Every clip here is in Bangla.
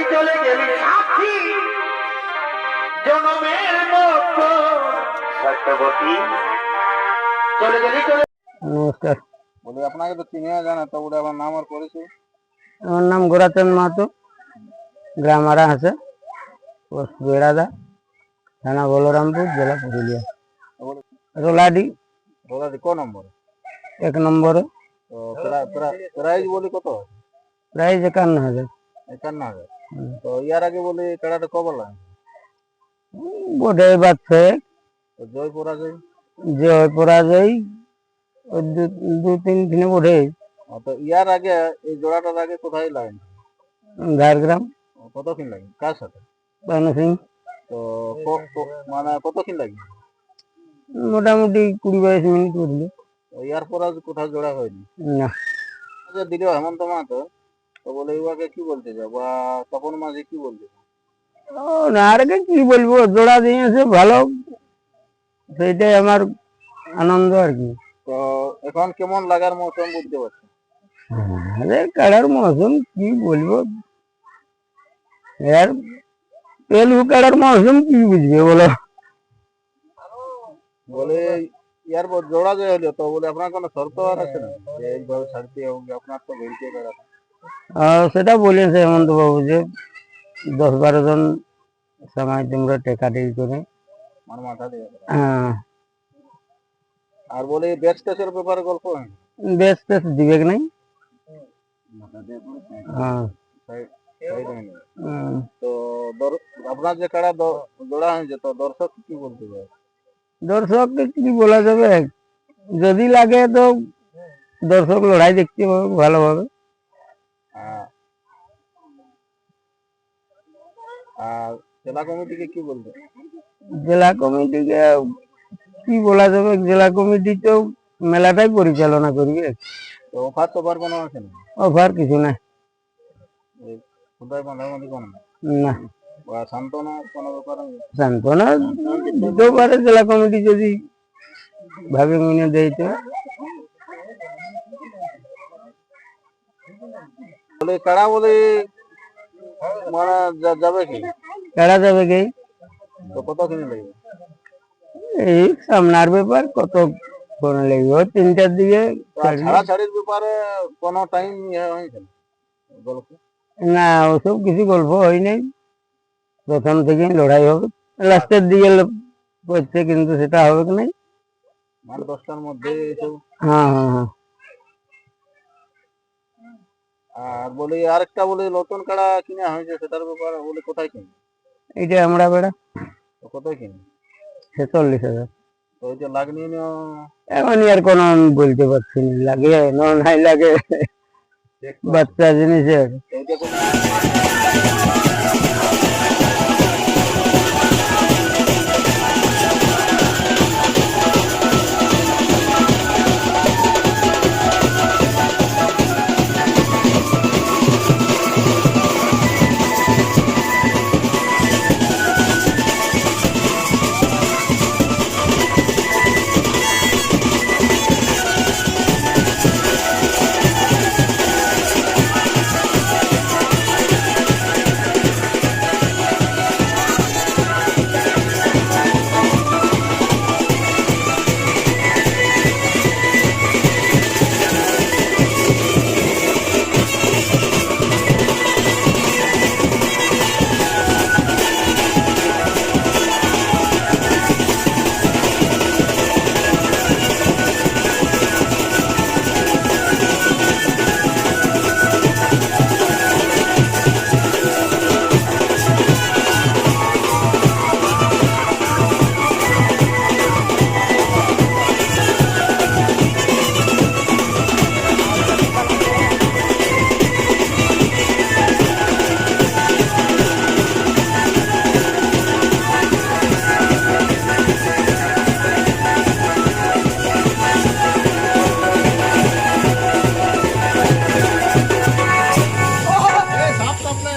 গেলি চলে গেলি। সাথী জনমের মতো। সত্যবতী। চলে গেলি চলে নমস্কার। বলি আপনাকে তো চিনিয়ে জানা তো আমার নাম আর পরিচয় আমার নাম গোরাচন্দ মাহাতো। গ্রাম আরা পোস্ট বেড়াদা থানা বলরামপুর জেলা পুরুলিয়া। রোলাডি। দাদা ক নম্বর? এক নম্বরে। তো প্রা- প্রা- প্রাইজ বলি কত? প্রাইস একান্ন হাজার। একান্ন হাজার। তো ইয়ার আগে বলি কেড়াটা কবার লাগে বোধে বাচ্চা তো জয় পরাজয় যে হয় পরাজয় দু- তিন দিনে ও, তো ইয়ার আগে এই জোড়াটার আগে কোথায় লাগে ঝাড়গ্রাম কতক্ষণ লাগে? কার সাথে? বানু সিং তো মানে কতক্ষণ লাগে? মোটামুটি কুড়ি বাইশ মিনিট তো ইয়ার পর আজ কোথাও জোড়া হয়নি? না। যে দিল হেমন্ত মাহাতো তো বলে ইউয়াকে কি বলতে যাও বা তপন মাঝি কি বলতে চাও? ও না আর আগে কি বলব? জোড়া দিয়েছে ভালো। সেইটাই আমার আনন্দ আর কি। তো এখন কেমন লাগার মৌসুম বুঝতে পারছি আরে কাড়ার মৌসুম কি বলব? এর তেলু কাড়ার মৌসুম কি বুঝবে বলো? বলে ইয়ার জোড়া যে হলো তো বলে আপনার কোনো শর্ত আর আছে না? এইভাবে ছাড়তে হবে আপনার তো বেরিয়ে বেড়াতে সেটা বলেছে হেমন্ত বাবু যে দশ বারো জন সময় তোমরা টেকা টেকি করে। হ্যাঁ, আর বলে ব্যাচ টেস্টের ব্যাপারে গল্প বেশ দিবে কি নাই। হ্যাঁ। হুম। তো আপনার যে দ- জোড়া হয়েছে তো দর্শক কি বলতে চায় দর্শককে কি বলা যাবে? যদি লাগে তো দর্শক লড়াই দেখতে পাবে ভালোভাবে। আর জেলা কমিটিকে কি বলবে? জেলা কমিটিকে কি বলা যাবে? জেলা কমিটি তো মেলাটাই পরিচালনা করবে। তো অফার সবার কোনো আছে না? অফার কিছু নাই। কোথায় বাঁধাবাঁধি কোনো? না। সান্ত্বনা কোনো ব্যাপার সান্ত্বনা দিতেও পারে জেলা কমিটি যদি ভাবে মনে দেয় তো। বলে কাড়া বলে যা- যাবে কি? কেড়া যাবে কি? তো কত কিনে লাগবে? এই সামনার ব্যাপার কত কোন লাগবে? তিনটার দিকে ছাড়া ছাড়ির ব্যাপারে কোনো টাইম হয়েছে না ওসব কিছু গল্প হয় নাই। প্রথম থেকে লড়াই হবে। লাস্টের দিকে করছে কিন্তু সেটা হবে কি নাই? মানে দশটার মধ্যে হ্যাঁ হ্যাঁ হ্যাঁ। আর বলি আরেকটা বলি নতুন কাড়া কিনা হয়েছে সেটার ব্যাপারে বলি কোথায় কিনে এটা আমরা বেড়া। কোথায় কিনে ছেচল্লিশ হাজার। তো যে লাগনি এখন আর কোনো বলতে পারছি না লাগে না নাই লাগে। বাচ্চা জিনিসের।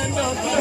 Fernando.